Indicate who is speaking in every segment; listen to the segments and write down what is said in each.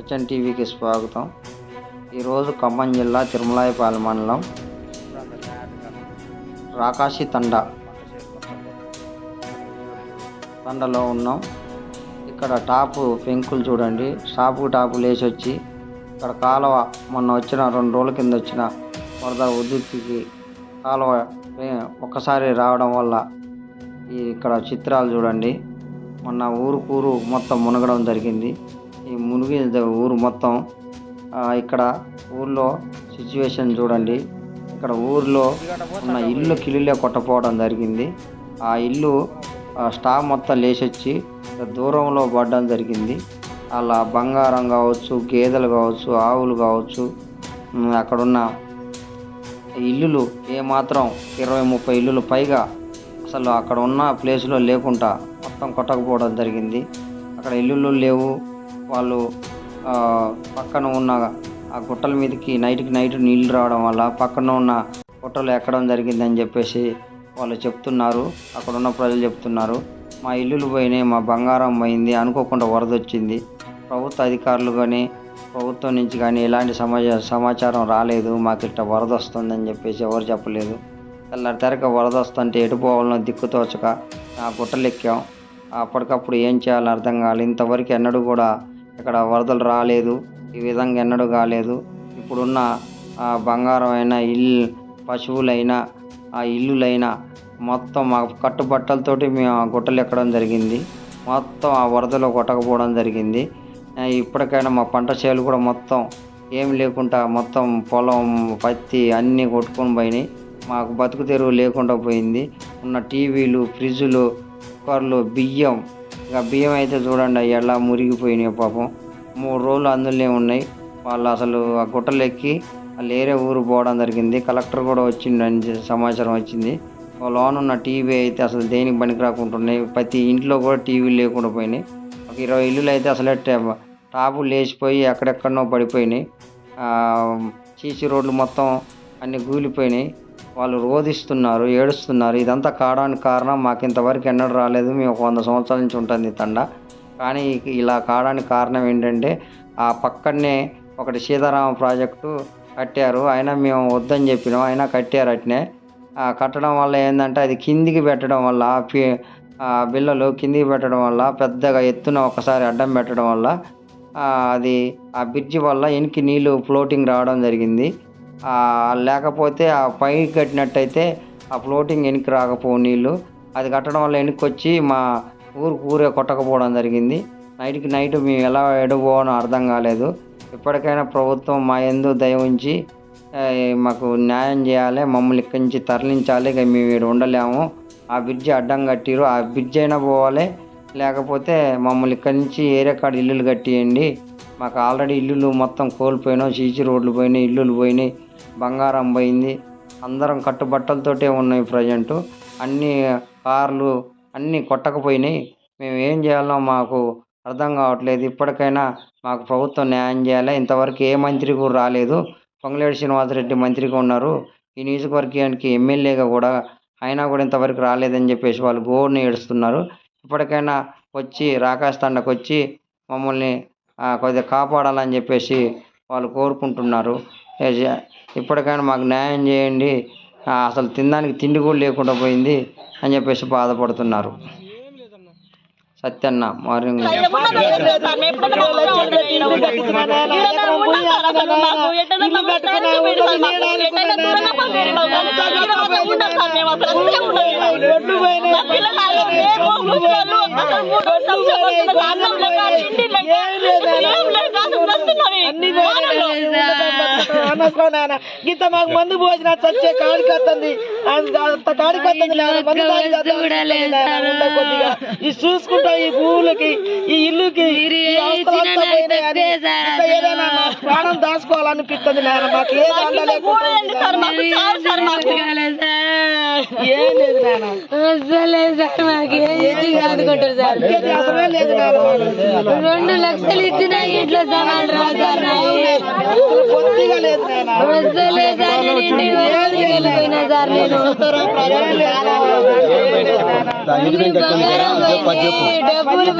Speaker 1: HN టీవీకి స్వాగతం. ఈరోజు ఖమ్మం జిల్లా తిరుమలాయపాలెం మండలం రాకాశి తండ తండలో ఉన్నాం. ఇక్కడ టాపు పెంకులు చూడండి. టాపు టాపు లేచి వచ్చి ఇక్కడ కాలువ మొన్న వచ్చిన రెండు రోజుల కింద వచ్చిన వరద ఉద్రిక్తికి కాలువ ఒక్కసారి రావడం వల్ల ఈ ఇక్కడ చిత్రాలు చూడండి. మొన్న ఊరుకూరు మొత్తం మునగడం జరిగింది. ఈ మునిగి ఊరు మొత్తం ఇక్కడ ఊర్లో సిచ్యువేషన్ చూడండి. ఇక్కడ ఊర్లో ఉన్న ఇల్లు కిలిలే కొట్టపోవడం జరిగింది. ఆ ఇల్లు స్టాఫ్ మొత్తం లేచొచ్చి దూరంలో పడడం జరిగింది. అలా బంగారం కావచ్చు గేదెలు కావచ్చు ఆవులు కావచ్చు అక్కడున్న ఇల్లులు ఏమాత్రం ఇరవై ముప్పై ఇల్లులు పైగా అసలు అక్కడ ఉన్న ప్లేస్లో లేకుండా మొత్తం కొట్టకపోవడం జరిగింది. అక్కడ ఇల్లులు లేవు. వాళ్ళు పక్కన ఉన్న ఆ గుట్టల మీదకి నైట్కి నైట్ నీళ్ళు రావడం వల్ల పక్కన ఉన్న గుట్టలు ఎక్కడం జరిగిందని చెప్పేసి వాళ్ళు చెప్తున్నారు. అక్కడ ఉన్న ప్రజలు చెప్తున్నారు. మా ఇల్లులు పోయినాయి మా బంగారం పోయింది అనుకోకుండా వరద వచ్చింది. ప్రభుత్వ అధికారులు కానీ ప్రభుత్వం నుంచి కానీ ఎలాంటి సమాచార సమాచారం రాలేదు. మాకు ఇట్లా వరద వస్తుందని చెప్పేసి ఎవరు చెప్పలేదు. తెల్లారి తెరక వరద వస్తుంటే ఎటు పోవాలనో దిక్కుతోచక ఆ గుట్టలు ఎక్కాం అప్పటికప్పుడు ఏం చేయాలో అర్థం కాలేదు ఇంతవరకు ఎన్నడూ కూడా ఇక్కడ వరదలు రాలేదు ఈ విధంగా ఎన్నడూ కాలేదు. ఇప్పుడున్న ఆ బంగారం అయినా ఇల్లు పశువులైనా ఆ ఇల్లులైనా మొత్తం మా కట్టుబట్టలతోటి మేము ఆ గుట్టలు ఎక్కడం జరిగింది. మొత్తం ఆ వరదలో కొట్టకపోవడం జరిగింది. ఇప్పటికైనా మా పంట చేలు కూడా మొత్తం ఏం లేకుండా మొత్తం పొలం పత్తి అన్నీ కొట్టుకొని పోయినాయి. మాకు బతుకు తెరువు లేకుండా పోయింది. ఉన్న టీవీలు ఫ్రిడ్జులు కుక్కర్లు బియ్యం ఇక బియ్యం అయితే చూడండి అవి ఎలా మురిగిపోయినాయి పాపం. మూడు రోజులు అందులోనే ఉన్నాయి. వాళ్ళు అసలు ఆ గుట్టలు ఎక్కి వాళ్ళు వేరే ఊరు పోవడం జరిగింది. కలెక్టర్ కూడా వచ్చింది అని సమాచారం వచ్చింది. లోన్ ఉన్న టీవీ అయితే అసలు దేనికి పనికి రాకుంటున్నాయి? ప్రతి ఇంట్లో కూడా టీవీ లేకుండా పోయినాయి. ఒక ఇరవై ఇల్లులు అయితే అసలే టాపు టాపులు లేచిపోయి ఎక్కడెక్కడనో పడిపోయినాయి. సీసీ రోడ్లు మొత్తం అన్ని కూలిపోయినాయి వాళ్ళు రోధిస్తున్నారు ఏడుస్తున్నారు. ఇదంతా కావడానికి కారణం మాకు ఇంతవరకు ఎన్నడూ రాలేదు. మేము ఒక వంద సంవత్సరాల నుంచి ఉంటుంది తండ. కానీ ఇలా కావడానికి కారణం ఏంటంటే ఆ పక్కనే ఒకటి సీతారామ ప్రాజెక్టు కట్టారు. అయినా మేము వద్దని చెప్పినాం. అయినా కట్టారు అట్నే. ఆ కట్టడం వల్ల ఏంటంటే అది కిందికి పెట్టడం వల్ల బిల్లలు కిందికి పెట్టడం వల్ల పెద్దగా ఎత్తున ఒకసారి అడ్డం పెట్టడం వల్ల అది ఆ బ్రిడ్జి వల్ల వెనక్కి నీళ్ళు ఫ్లోటింగ్ రావడం జరిగింది. లేకపోతే ఆ పైకి కట్టినట్టయితే ఆ ఫ్లోటింగ్ వెనక్కి రాకపోవు నీళ్ళు. అది కట్టడం వల్ల వెనక్కి వచ్చి మా ఊరు ఊరే కొట్టకపోవడం జరిగింది. నైట్కి నైట్ మేము ఎలా ఎడబోనో అర్థం కాలేదు. ఇప్పటికైనా ప్రభుత్వం మా ఎందు దయ ఉంచి మాకు న్యాయం చేయాలి మమ్మల్ని ఇక్కడి నుంచి తరలించాలి ఇక మేము ఇక్కడ ఉండలేము. ఆ బ్రిడ్జ్ అడ్డం కట్టిరు. ఆ బ్రిడ్జ్ అయినా పోవాలి. లేకపోతే మమ్మల్ని ఇక్కడి నుంచి ఏరియా కాడ ఇల్లులు కట్టియండి. మాకు ఆల్రెడీ ఇల్లులు మొత్తం కోల్పోయినాం. సీసీ రోడ్లు పోయినాయి ఇల్లులు పోయినాయి. బంగారం పోయింది. అందరం కట్టుబట్టలతోటే ఉన్నాయి ప్రజెంటు. అన్ని కార్లు అన్నీ కొట్టకపోయినాయి. మేము ఏం చేయాలో మాకు అర్థం కావట్లేదు. ఇప్పటికైనా మాకు ప్రభుత్వం న్యాయం చేయాలి? ఇంతవరకు ఏ మంత్రి కూడా రాలేదు. పొంగులేటి శ్రీనివాసరెడ్డి మంత్రిగా ఉన్నారు. ఈ నియోజకవర్గానికి ఎమ్మెల్యేగా కూడా అయినా కూడా ఇంతవరకు రాలేదని చెప్పేసి వాళ్ళు గోరుని ఏడుస్తున్నారు. ఇప్పటికైనా వచ్చి రాకాశ తండకు వచ్చి మమ్మల్ని కొద్దిగా కాపాడాలని చెప్పేసి వాళ్ళు కోరుకుంటున్నారు. ఇప్పటికైనా మాకు న్యాయం చేయండి అసలు తినడానికి తిండి కూడా లేకుండా పోయింది అని చెప్పేసి బాధపడుతున్నారు సత్యన్న మార్నింగ్
Speaker 2: గీత మాకు మందు పోసిన చచ్చే కాడికి వస్తుంది అంత కాడికి వస్తుంది నాన్న. మందు తాగి చచ్చేస్తుంది నాన్న. ఉండ కొద్దిగా. ఇది చూసుకుంటాం ఈ పువ్వులకి ఈ ఇల్లుకి ఈ. ఇంత ఏదైనా ప్రాణం దాచుకోవాలనిపిస్తుంది నాన్న మాకు లేకుండా. ఏం లేదు
Speaker 3: అసలే సార్ మాకు ఏది కాదుకుంటారు సార్
Speaker 2: ఇంకేది అసలే లేదు నాన్న మాకు.
Speaker 3: రెండు లక్షలు ఇచ్చిన ఇంట్లో సవాల్ రాదు
Speaker 2: బొత్తిగా లేదు
Speaker 3: పోయినాయి డబ్బులు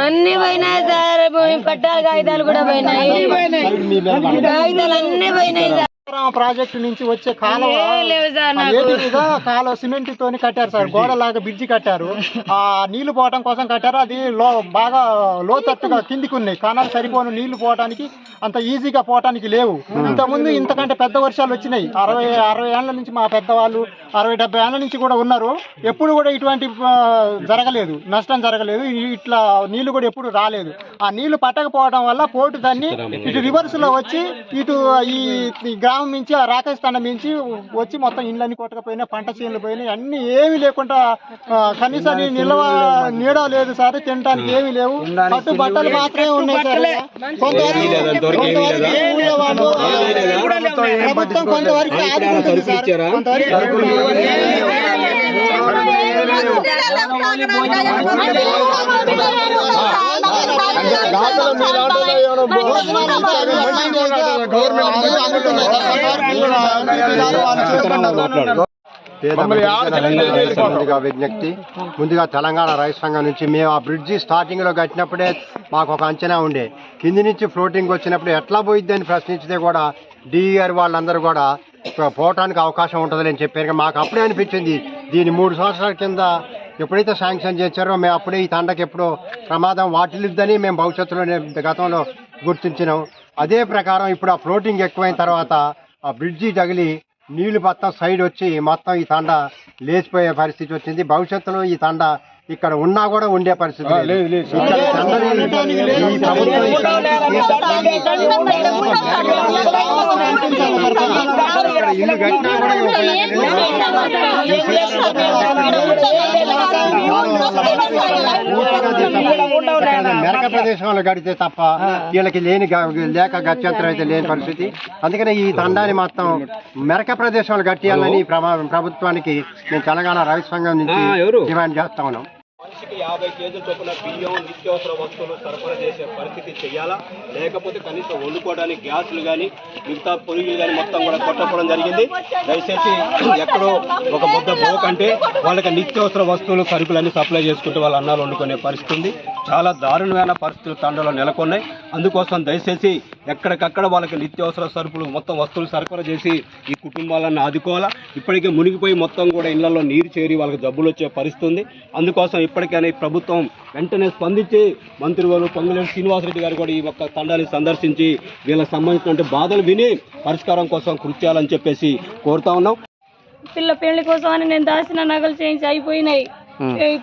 Speaker 4: అన్ని పోయినాయి సార్ పట్టాల కాగితాలు కూడా పోయినాయి. కాగితాలు అన్ని పోయినాయి సార్.
Speaker 5: ప్రాజెక్టు నుంచి వచ్చే కాలువ సిమెంట్ తోని కట్టారు సార్. గోడలాగా బ్రిడ్జి కట్టారు. ఆ నీళ్ళు పోవటం కోసం కట్టారు. అది లో బాగా లోతట్టుగా కిందికి ఉన్నాయి. కానాలు సరిపోను. నీళ్ళు పోవటానికి అంత ఈజీగా పోవటానికి లేవు. ఇంతకుముందు ఇంతకంటే పెద్ద వర్షాలు వచ్చినాయి. అరవై అరవై ఏళ్ళ నుంచి మా పెద్దవాళ్ళు అరవై డెబ్బై ఏళ్ళ నుంచి కూడా ఉన్నారు. ఎప్పుడు కూడా ఇటువంటి జరగలేదు. నష్టం జరగలేదు. ఇట్లా నీళ్ళు కూడా ఎప్పుడు రాలేదు. ఆ నీళ్ళు పట్టకపోవడం వల్ల పోటు దాన్ని ఇటు రివర్స్లో వచ్చి ఇటు ఈ ఈ గ్రామం నుంచి ఆ రాకేష్ తండ నుంచి వచ్చి మొత్తం ఇండ్లన్నీ కొట్టకపోయినా పంట చేనులు పోయినాయి అన్ని ఏమీ లేకుండా కనీసం నీ నిల్వ నీడ లేదు సార్ తినడానికి ఏమీ లేవు. పట్టు బట్టలు మాత్రమే ఉన్నాయి సార్. కొంతవరకు కొంతవరకు ఆదుకుంటుంది సార్. కొంతవరకు
Speaker 6: విజ్ఞప్తి. ముందుగా తెలంగాణ రైస్ సంఘం నుంచి మేము ఆ బ్రిడ్జి స్టార్టింగ్లో కట్టినప్పుడే మాకు ఒక అంచనా ఉండే. కింది నుంచి ఫ్లోటింగ్ వచ్చినప్పుడు ఎట్లా పోయిద్ది అని ప్రశ్నించితే కూడా డిఆర్ వాళ్ళందరూ కూడా పోవటానికి అవకాశం ఉంటుందని చెప్పారు. మాకు అప్పుడే అనిపించింది. దీని మూడు సంవత్సరాల కింద ఎప్పుడైతే శాంక్షన్ చేశారో మేము అప్పుడే ఈ తండకి ఎప్పుడో ప్రమాదం వాటిల్లిద్దని మేము భవిష్యత్తులో గతంలో గుర్తించినాం. అదే ప్రకారం ఇప్పుడు ఆ ఫ్లోటింగ్ ఎక్కువైన తర్వాత ఆ బ్రిడ్జి తగిలి నీళ్ళు మొత్తం సైడ్ వచ్చి మొత్తం ఈ తండ లేచిపోయే పరిస్థితి వచ్చింది. భవిష్యత్తులో ఈ తండ ఇక్కడ ఉన్నా కూడా ఉండే పరిస్థితి ప్రభుత్వం ఇల్లు కట్టినా కూడా. మెరక ప్రదేశంలో గడితే తప్ప వీళ్ళకి లేని లేక గత్యంతరం అయితే లేని పరిస్థితి అందుకనే ఈ తండాన్ని మొత్తం మెరక ప్రదేశంలో కట్టియాలని ప్రమా- ప్రభుత్వానికి మేము తెలంగాణ రైతు సంఘం నుంచి డిమాండ్ చేస్తా ఉన్నాం
Speaker 7: మనిషికి యాభై కేజీల చొప్పున బియ్యం నిత్యావసర వస్తువులు సరఫరా చేసే పరిస్థితి చేయాలా? లేకపోతే కనీసం వండుకోవడానికి గ్యాసులు కానీ మిగతా పొరుగులు కానీ మొత్తం కూడా కొట్టకపోవడం జరిగింది. దయచేసి ఎక్కడో ఒక ముద్ద పోకంటే వాళ్ళకి నిత్యావసర వస్తువులు సరుకులన్నీ సప్లై చేసుకుంటూ వాళ్ళ అన్నాలు వండుకునే పరిస్థితి ఉంది. చాలా దారుణమైన పరిస్థితులు తండలో నెలకొన్నాయి. అందుకోసం దయచేసి ఎక్కడికక్కడ వాళ్ళకి నిత్యావసర సరుకులు మొత్తం వస్తువులు సరఫరా చేసి ఈ కుటుంబాలను ఆదుకోవాలా? ఇప్పటికే మునిగిపోయి మొత్తం కూడా ఇళ్ళలో నీరు చేరి వాళ్ళకి జబ్బులు వచ్చే పరిస్థితి ఉంది. అందుకోసం ఇప్పటికైనా ప్రభుత్వం వెంటనే స్పందించి మంత్రివారు పొంగులేటి శ్రీనివాసరెడ్డి గారు కూడా ఈ ఒక్క తండాన్ని సందర్శించి వీళ్ళకి సంబంధించిన బాధలు విని పరిష్కారం కోసం కృషి చేయాలని చెప్పేసి కోరుతా ఉన్నాం.
Speaker 4: పిల్ల పెళ్ళి కోసం అని నేను దాచిన నగలు చేయించి అయిపోయినాయి.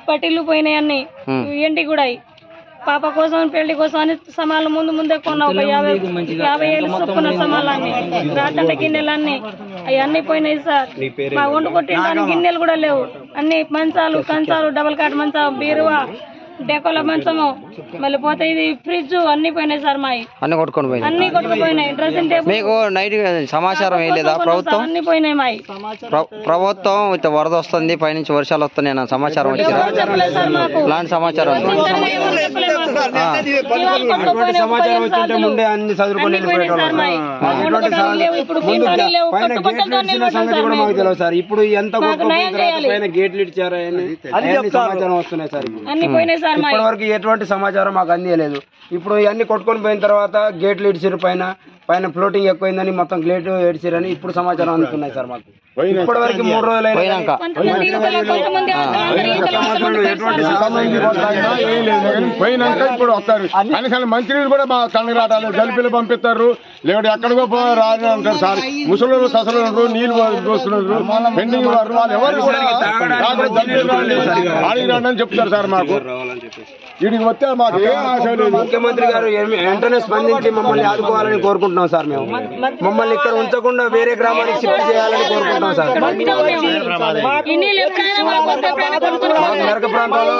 Speaker 4: పట్టిల్లు పోయినాయి అన్ని. ఎండి కూడా అయి. పాప కోసం పెళ్ళి కోసం అని సమాలు ముందు ముందే కొన్న ఒక యాభై యాభై ఏళ్ళు చొప్పున సమాలన్నీ. రాతండ గిన్నెలన్నీ. అవి అన్ని పోయినాయి సార్. మా వండు కొట్టిన గిన్నెలు కూడా లేవు. అన్ని మంచాలు కంచాలు డబల్ కాట్ మంచం బీరువా డెకోల మంచము మళ్ళీ పోతే ఇది ఫ్రిడ్జ్ అన్ని పోయినాయి సార్ మావి
Speaker 1: అన్ని కొట్టుకొని పోయింది
Speaker 4: అన్ని కొట్టుకుపోయినాయి. డ్రెస్సింగ్ టేబుల్
Speaker 1: మీకు నైట్ సమాచారం ఏం లేదా ప్రభుత్వం?
Speaker 4: అన్ని పోయినాయి
Speaker 1: ప్ర- ప్రభుత్వం ఇట్లా వరద వస్తుంది పైనుంచి వర్షాలు వస్తున్నాయి అన్న సమాచారం వచ్చిందా ఇలాంటి సమాచారం.
Speaker 4: అన్ని పోయినాయి. మా సార్
Speaker 8: ఇప్పుడు ఎంత గేట్లు ఇచ్చారు? అన్ని వస్తున్నాయి సార్
Speaker 4: పోయినాయి.
Speaker 8: ఇప్పటి వరకు ఎటువంటి సమాచారం సమాచారం మాకు అందియలేదు. ఇప్పుడు ఇవన్నీ కొట్టుకొని పోయిన తర్వాత గేట్లు ఇడిచిరు పైన. పైన ఫ్లోటింగ్ ఎక్కువైందని మొత్తం గేట్లు ఏడిచిరని ఇప్పుడు సమాచారం అందుతున్నాయి సార్ మాకు. ఇప్పటి వరకు మూడు రోజులు
Speaker 1: పోయినాక
Speaker 9: పోయినాక ఇప్పుడు వస్తారు కనీసం మంచినీళ్ళు కూడా మా కళ్ళకి రావట్లేదు జలిపిలు పంపిస్తారు లేకపోతే ఎక్కడికో రాని అంటారు సార్ ముసలు ససలు నీళ్ళు పోస్తున్నారు పెండింగ్ వారు వాళ్ళు ఎవరు కూడా. ఆడికి రండి అని చెప్తారు సార్ మాకు వీడికి వస్తే మాకు ఏ ఆశ లేదు
Speaker 8: ముఖ్యమంత్రి గారు ఏమి- వెంటనే స్పందించి మమ్మల్ని ఆదుకోవాలని కోరుకుంటున్నాం సార్ మేము మమ్మల్ని ఇక్కడ ఉంచకుండా వేరే గ్రామానికి షిఫ్ట్ చేయాలని కోరుకుంటున్నాం సార్. ప్రాంతాల్లో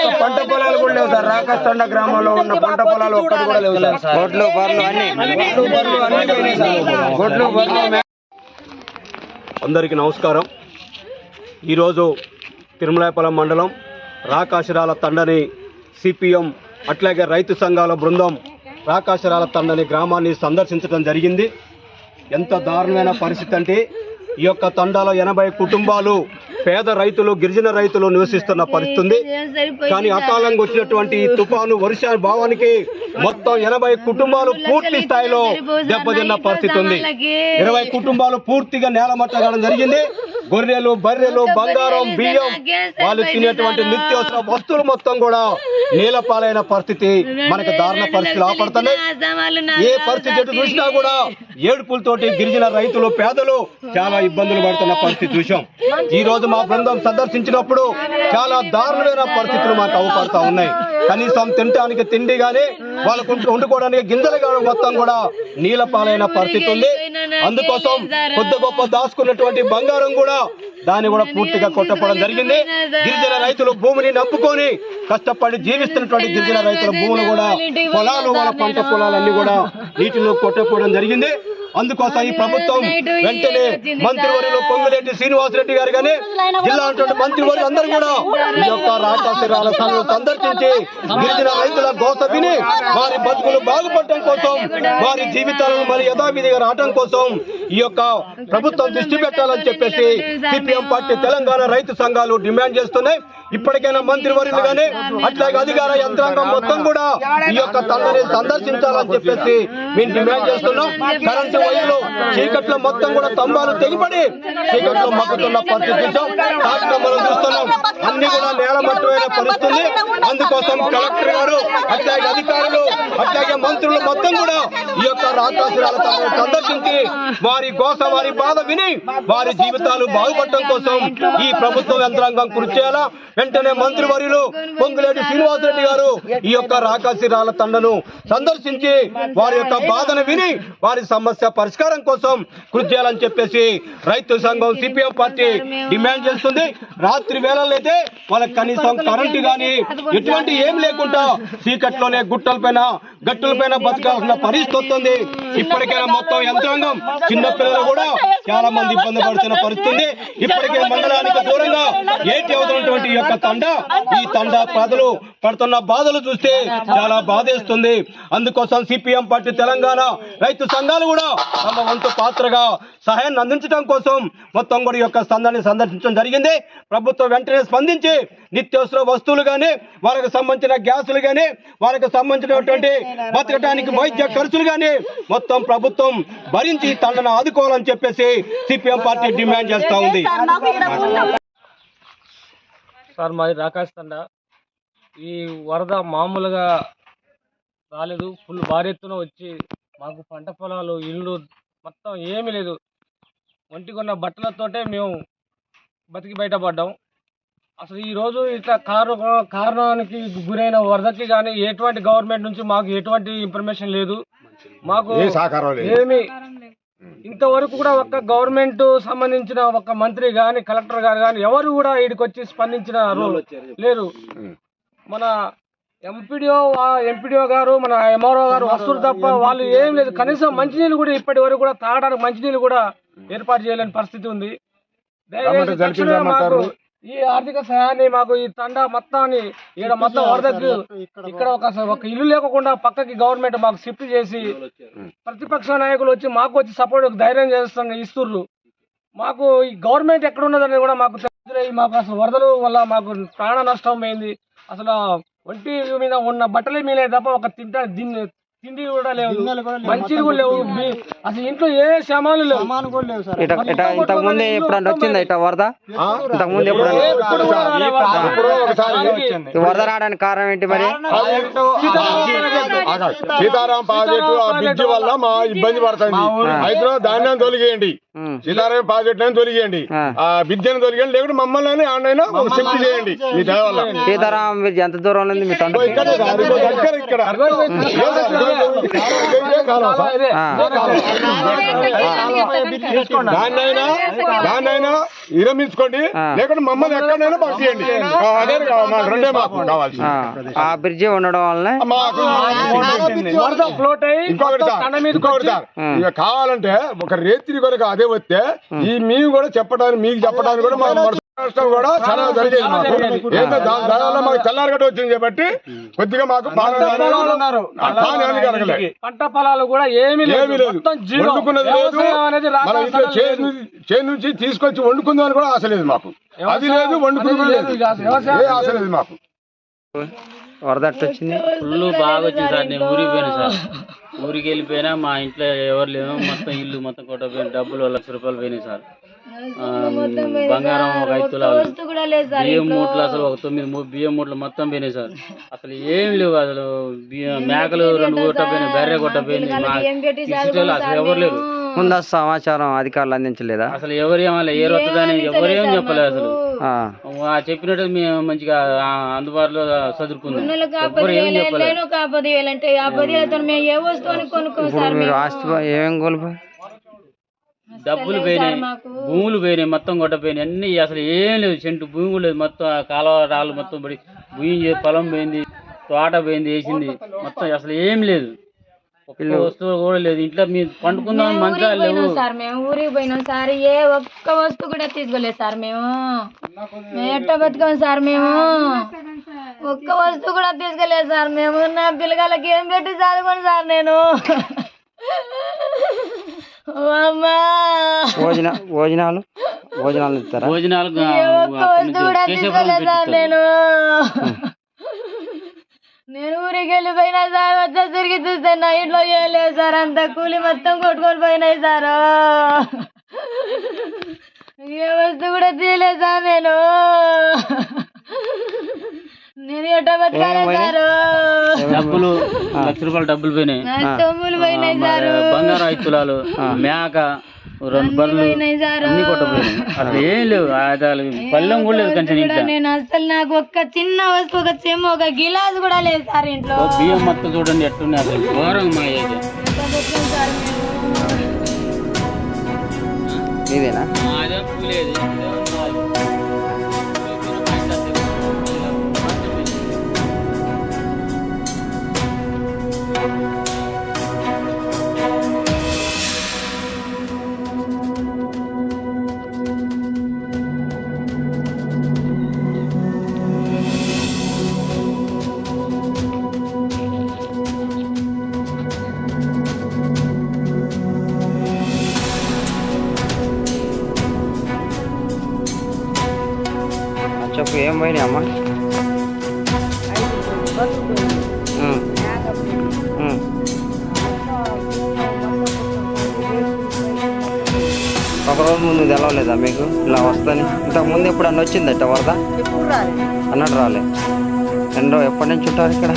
Speaker 8: ఒక్క పంట పొలాలు కూడా లేవు సార్. రాకస్తండ గ్రామంలో ఉన్న పంట పొలాలు ఒక్కటి కూడా లేవు సార్.
Speaker 1: రోడ్లు బర్లు అన్ని.
Speaker 8: గొడ్లు బర్రెలు అన్ని సార్. గొడ్లు బర్రెలు మే-
Speaker 7: అందరికీ నమస్కారం. ఈరోజు తిరుమలాయపల్లం మండలం రాకాశిరాల తండని సిపిఎం అట్లాగే రైతు సంఘాల బృందం రాకాశిరాల తండని గ్రామాన్ని సందర్శించడం జరిగింది. ఎంత దారుణమైన పరిస్థితి అంటే ఈ యొక్క తండాలో ఎనభై కుటుంబాలు పేద రైతులు గిరిజన రైతులు నివసిస్తున్న పరిస్థితి ఉంది కానీ అకాలంగా వచ్చినటువంటి తుఫాను వర్ష భావానికి మొత్తం ఎనభై కుటుంబాలు పూర్తి స్థాయిలో దెబ్బతిన్న పరిస్థితి ఉంది. ఇరవై కుటుంబాలు పూర్తిగా నేలమట్ట కావడం జరిగింది. గొర్రెలు బర్రెలు బంగారం బియ్యం వాళ్ళు తినేటువంటి నిత్యావసర వస్తువులు మొత్తం కూడా నీల పాలైన పరిస్థితి మనకు దారుణ పరిస్థితులు ఆపడుతున్నాయి. ఏ పరిస్థితి ఎటు చూసినా కూడా ఏడుపులతోటి గిరిజన రైతులు పేదలు చాలా ఇబ్బందులు పడుతున్న పరిస్థితి చూసాం ఈ రోజు మా బృందం సందర్శించినప్పుడు చాలా దారుణమైన పరిస్థితులు మాకు అవపడతా ఉన్నాయి. కనీసం తినటానికి తిండి కానీ వాళ్ళకు వండుకోవడానికి గింజలు కానీ మొత్తం కూడా నీళ్ళ పాలైన పరిస్థితి ఉంది. అందుకోసం కొద్ది గొప్ప దాచుకున్నటువంటి బంగారం కూడా దాన్ని కూడా పూర్తిగా కొట్టపడం జరిగింది. గిరిజన రైతులు భూమిని నమ్ముకొని కష్టపడి జీవిస్తున్నటువంటి గిరిజన రైతుల భూములు కూడా పొలాలు వాళ్ళ పంట పొలాలన్నీ కూడా నీటిలో కొట్టపోవడం జరిగింది. అందుకోసం ఈ ప్రభుత్వం వెంటనే మంత్రివర్యులు పొంగులేటి శ్రీనివాసరెడ్డి గారు కానీ జిల్లా మంత్రివర్యులు అందరూ కూడా ఈ యొక్క సంఘం సందర్శించి గిరిజన రైతుల గోస విని వారి బతుకులు బాగుపడటం కోసం వారి జీవితాలను మరి యథావిధిగా రావటం కోసం ఈ యొక్క ప్రభుత్వం దృష్టి పెట్టాలని చెప్పేసి సిపిఎం పార్టీ తెలంగాణ రైతు సంఘాలు డిమాండ్ చేస్తున్నాయి. ఇప్పటికైనా మంత్రివర్యులు గానీ అట్లాగే అధికార యంత్రాంగం మొత్తం కూడా ఈ యొక్క తండ్రిని సందర్శించాలని చెప్పేసి మేము డిమాండ్ చేస్తున్నాం. కరెంటు వైర్లు చీకట్లో మొత్తం కూడా స్తంభాలు తెగిపడి చీకట్లో మగ్గుతున్న పరిస్థితి చూసాం. చూస్తున్నాం. అన్ని కూడా నేలమట్టమైన పరిస్థితి. అందుకోసం కలెక్టర్ గారు అట్లాగే అధికారులు అట్లాగే మంత్రులు మొత్తం కూడా ఈ యొక్క రాకాసురాల సందర్శించి వారి గోస వారి బాధ విని వారి జీవితాలు బాగుపడటం కోసం ఈ ప్రభుత్వ యంత్రాంగం కృషి చేయాలా? వెంటనే మంత్రివర్యులు పొంగులేటి శ్రీనివాసరెడ్డి గారు ఈ యొక్క రాకాశిరాల తండను సందర్శించి వారి యొక్క బాధను విని వారి సమస్య పరిష్కారం కోసం కృషి చేయాలని చెప్పేసి రైతు సంఘం సిపిఎం పార్టీ డిమాండ్ చేస్తుంది రాత్రి వేళల్లో అయితే వాళ్ళకి కనీసం కరెంటు కానీ ఎటువంటి ఏం లేకుండా చీకట్లోనే గుట్టల పైన గట్టుల పైన బతకాల్సిన పరిస్థితి వస్తుంది ఇప్పటికైనా మొత్తం యంత్రాంగం చిన్న పిల్లలు కూడా చాలా మంది ఇబ్బంది పడుతున్న పరిస్థితి ఉంది. ఇప్పటికే మండలానికి దూరంగా ఏటి అవుతున్నటువంటి యొక్క తండ ఈ తండ ప్రజలు పడుతున్న బాధలు చూస్తే చాలా బాధేస్తుంది. అందుకోసం సిపిఎం పార్టీ తెలంగాణ రైతు సంఘాలు కూడా తమ వంతు పాత్రగా సహాయాన్ని అందించడం కోసం మొత్తం కూడా యొక్క సంఘాన్ని సందర్శించడం జరిగింది. ప్రభుత్వం వెంటనే స్పందించి నిత్యావసర వస్తువులు కానీ వారికి సంబంధించిన గ్యాసులు కానీ వారికి సంబంధించినటువంటి బతకటానికి వైద్య ఖర్చులు కానీ మొత్తం ప్రభుత్వం భరించి తండను ఆదుకోవాలని చెప్పేసి సిపిఎం పార్టీ డిమాండ్ చేస్తా ఉంది.
Speaker 5: సార్ మాది రాకాశ్ తండ. ఈ వరద మామూలుగా రాలేదు. ఫుల్ భారీ ఎత్తున వచ్చి మాకు పంట పొలాలు ఇల్లు మొత్తం ఏమీ లేదు. ఒంటికున్న బట్టలతోటే మేము బతికి బయటపడ్డాం. అసలు ఈ రోజు ఇట్లా కారు కారణానికి గురైన వరదకి కానీ ఎటువంటి గవర్నమెంట్ నుంచి మాకు ఎటువంటి ఇన్ఫర్మేషన్ లేదు. మాకు. ఏమి ఇంతవరకు కూడా ఒక్క గవర్నమెంట్ సంబంధించిన ఒక మంత్రి గాని కలెక్టర్ గారు గాని ఎవరు కూడా వీడికి వచ్చి స్పందించిన లేరు. మన ఎంపీడీఓ ఎంపీడీఓ గారు మన ఎంఆర్ఓ గారు వస్తురు తప్ప వాళ్ళు ఏం లేదు. కనీసం మంచినీళ్ళు కూడా ఇప్పటి వరకు కూడా తాగడానికి మంచినీళ్ళు కూడా ఏర్పాటు చేయలేని పరిస్థితి ఉంది. దయచేసి ఈ ఆర్థిక సహాయాన్ని మాకు ఈ తండా మొత్తాన్ని ఇక్కడ మొత్తం వరదకు ఇక్కడ ఒక ఒక ఇల్లు లేకుండా పక్కకి గవర్నమెంట్ మాకు షిఫ్ట్ చేసి ప్రతిపక్ష నాయకులు వచ్చి మాకు వచ్చి సపోర్ట్ ధైర్యం చేస్తున్న ఇస్తుర్రు. మాకు ఈ గవర్నమెంట్ ఎక్కడ ఉన్నదని కూడా మాకు మాకు అసలు వరదలు వల్ల మాకు ప్రాణ నష్టం అయింది అసలు ఒంటి మీద ఉన్న బట్టలే మీలే తప్ప ఒక తింటా తిండి తిండి కూడా లేవు. మంచిది కూడా లేవు. అసలు ఇంట్లో ఏ సామాన్లు లేవు.
Speaker 1: ఇట ఇట ఇంతకు ముందే ఎప్పుడన్నా వచ్చిందా ఇట వరద? ఇంతకు ముందు
Speaker 5: ఎప్పుడు వరద.
Speaker 1: రావడానికి కారణం ఏంటి మరి.
Speaker 9: సీతారాం ప్రాజెక్టు ఆ బ్రిడ్జి వల్ల మా ఇబ్బంది పడుతుంది. అయితే ధాన్యం తొలిగేయండి. సీతారాం ప్రాజెక్టు తొలిగేయండి.
Speaker 1: ఆ.
Speaker 9: విద్యను తొలిగేయండి. లేకుంటే మమ్మల్ని ఆడైనా షిఫ్ట్ చేయండి. మీ దయ వల్ల.
Speaker 1: సీతారాం ఎంత దూరంలో ఉంది? మీ
Speaker 9: ఇక్కడే దాన్నైనా దాన్నైనా విరమించుకోండి. లేకుంటే మమ్మల్ని ఎక్కడైనా పంపించండి ఆ, అదే కావాలి. మాకు రెండే మాకు కావాల్సి
Speaker 1: ఆ, బ్రిడ్జి ఉండడం
Speaker 9: ఇక కావాలంటే ఒక రేత్రి కొరకు అదే వస్తే ఈ మేము కూడా చెప్పడానికి మీకు చెప్పడానికి కూడా మాకు నష్టం కూడా చాలా జరిగేది మాకు. ఏంటో దాని దానివల్ల మాకు వచ్చింది కాబట్టి కొద్దిగా మాకు
Speaker 5: పంట పొలాలు కూడా ఏమీ లేదు.
Speaker 9: ఏమీ లేదు.
Speaker 5: మొత్తం జీరో
Speaker 9: వండుకున్నది లేదు.
Speaker 5: వ్యవసాయం అనేది
Speaker 9: మన ఇంట్లో
Speaker 5: రాష్ట్రాలు
Speaker 9: చేను నుంచి తీసుకొచ్చి వండుకుందామని కూడా ఆశ లేదు మాకు. అది లేదు వండుకున్నది లేదు. ఏ ఆశ లేదు మాకు.
Speaker 1: వరద ఎట్ట వచ్చింది.
Speaker 10: ఫుల్ బాగా వచ్చింది సార్. నేను ఊరికి పోయినా సార్. ఊరికి వెళ్ళిపోయినా మా ఇంట్లో ఎవరు లేరు. మొత్తం ఇల్లు మొత్తం కొట్టపోయిన డబ్బులు లక్ష రూపాయలు పోయినాయి సార్. బంగారం ఒక ఐదు తులాలు.
Speaker 3: లేదు
Speaker 10: బియ్యం మూటలు అసలు ఒక తొమ్మిది బియ్యం మూటలు మొత్తం పోయినాయి సార్. అసలు ఏం లేవు అసలు. బియ్యం మేకలు రెండు కొట్టపోయినాయి బర్రె కొట్టపోయింది అసలు ఎవరు లేరు.
Speaker 1: ముందస్తు సమాచారం అధికారులు అందించలేదా?
Speaker 10: అసలు ఎవరు ఏమన్నా ఏ రొత్తదని ఎవరేం చెప్పలేదు అసలు. చెప్పినట్టు మేము మంచిగా అందుబాటులో చదువుకుందాం ఎవరు ఏం చెప్పలేదు
Speaker 3: నేను ఒక పది వేలు అంటే ఆ పది వేలతో మేము ఏ వస్తువుని కొనుక్కోం
Speaker 1: ఇప్పుడు
Speaker 3: సార్
Speaker 1: మీరు ఆస్తి ఏమేమి కోల్పోయి
Speaker 10: డబ్బులు పోయినాయి భూములు పోయినాయి మొత్తం కొట్టపోయినాయి అన్ని అసలు ఏం లేదు. చెంటు భూమి కూడా లేదు. మొత్తం ఆ కాలువ రాళ్ళు మొత్తం పడి భూమి పొలం పోయింది తోట పోయింది వేసింది. మొత్తం అసలు ఏం లేదు. ఒక్క వస్తువు కూడా లేదు. ఇంట్లో మీరు పండుకుందాం మంచాలు లేవు.
Speaker 3: సార్ మేము ఊరికి పోయినాం సార్. ఏ ఒక్క వస్తువు కూడా తీసుకోలేదు సార్ మేము. మేము ఎట్ట బతుకాం సార్ మేము? ఒక్క వస్తువు కూడా తీసుకోలేదు సార్ మేము. నా పిల్లగాళ్ళకి ఏం పెట్టి చదువుకోండి సార్ నేను.
Speaker 1: భోజన భోజనాలు? భోజనాలు ఇస్తారా?
Speaker 10: భోజనాలు
Speaker 3: నేను. నేను ఊరికి వెళ్ళిపోయినా సార్ వచ్చే తిరిగి చూస్తే నా ఇంట్లో ఏం లేదు సార్. అంత కూలి మొత్తం కొట్టుకొని పోయినాయి సార్. ఏ వస్తువు కూడా తీయలేదు సార్ నేను నేను ఎట్ట బతకాలి సారు
Speaker 10: డబ్బులు లక్ష రూపాయలు డబ్బులు పోయినాయి.
Speaker 3: సొమ్ములు పోయినాయి సారు.
Speaker 10: బంగారం ఐదు తులాలు మేక రెండు బర్రెలు
Speaker 3: పోయినాయి సారు.
Speaker 10: అన్ని కొట్టపోయినాయి అసలు ఏం లేవు ఆదాలు పళ్ళెం కూడా లేదు కొంచెం
Speaker 3: కూడా
Speaker 10: ఇంట్లో
Speaker 3: నేను అసలు నాకు ఒక్క చిన్న వస్తువు ఒక చెమ్మ ఒక గిలాస్ కూడా లేదు సార్ ఇంట్లో.
Speaker 10: బియ్యం మొత్తం చూడండి ఎట్టున్నాయి అసలు ఘోరం మా పూలేదు
Speaker 1: ఒక రోజు ముందు తెలవలేదా మీకు? ఇలా వస్తాని. ఇంతకు ముందు ఎప్పుడన్నా వచ్చిందట వరద? అన్నట్టు రాలే. ఎన్నో ఎప్పటి నుంచి ఉంటారు ఇక్కడ?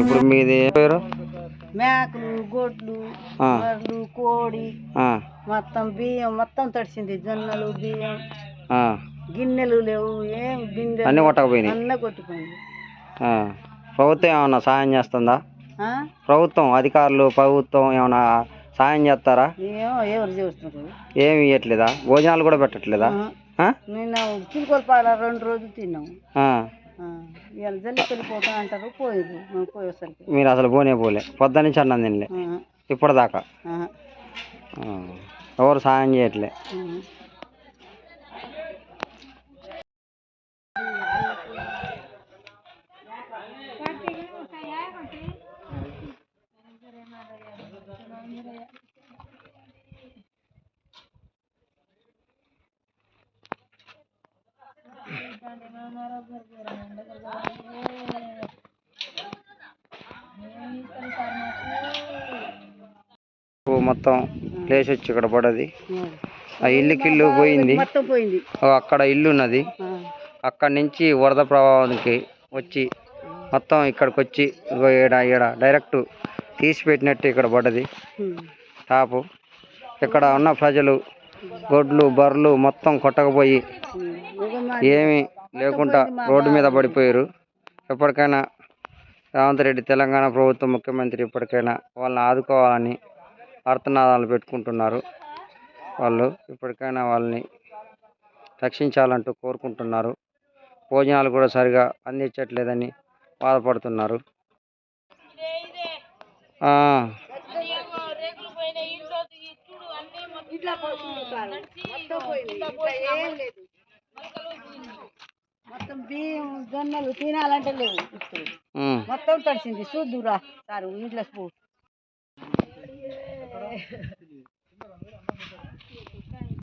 Speaker 1: ఇప్పుడు మీది ఏ పేరు?
Speaker 2: మేకలు గొడ్లు కోడి. మొత్తం బియ్యం మొత్తం తడిసింది. జొన్నలు బియ్యం. గిన్నెలు లేవు ఏం గిన్నెలు
Speaker 1: అన్నీ కొట్టకపోయినాయి.
Speaker 2: అన్నీ.
Speaker 1: ప్రభుత్వం ఏమన్నా సాయం చేస్తుందా? ప్రభుత్వం అధికారులు ప్రభుత్వం ఏమైనా సాయం చేస్తారా?
Speaker 2: ఏమో
Speaker 1: ఇవ్వట్లేదా భోజనాలు కూడా పెట్టట్లేదా?
Speaker 2: రెండు రోజులు తిన్నాము అంటారు పోయేది పోయేసరికి
Speaker 1: మీరు అసలు పోనే పోలే. పొద్దు నుంచి అన్నం తినలే. ఇప్పటిదాకా. ఎవరు సాయం చేయట్లే. ఓ మొత్తం లేచి వచ్చి ఇక్కడ పడది. ఆ ఇల్లుకి ఇల్లు పోయింది. అక్కడ ఇల్లు ఉన్నది. అక్కడి నుంచి వరద ప్రభావానికి వచ్చి మొత్తం ఇక్కడికి వచ్చి ఈడ ఈడ డైరెక్ట్ తీసి పెట్టినట్టు ఇక్కడ పడ్డది టాపు. ఇక్కడ ఉన్న ప్రజలు గొడ్లు బర్రెలు మొత్తం కొట్టకపోయి ఏమీ లేకుండా రోడ్డు మీద పడిపోయారు. ఎప్పటికైనా రేవంత్ రెడ్డి తెలంగాణ ప్రభుత్వం ముఖ్యమంత్రి ఇప్పటికైనా వాళ్ళని ఆదుకోవాలని అర్థనాదాలు పెట్టుకుంటున్నారు వాళ్ళు. ఇప్పటికైనా వాళ్ళని రక్షించాలంటూ కోరుకుంటున్నారు. భోజనాలు కూడా సరిగా అందించట్లేదని బాధపడుతున్నారు.
Speaker 11: మొత్తం బియ్యం జొన్నలు తినాలంటే లేవు. మొత్తం తడిసింది. చూద్దురా సార్ ఇంట్లో 何?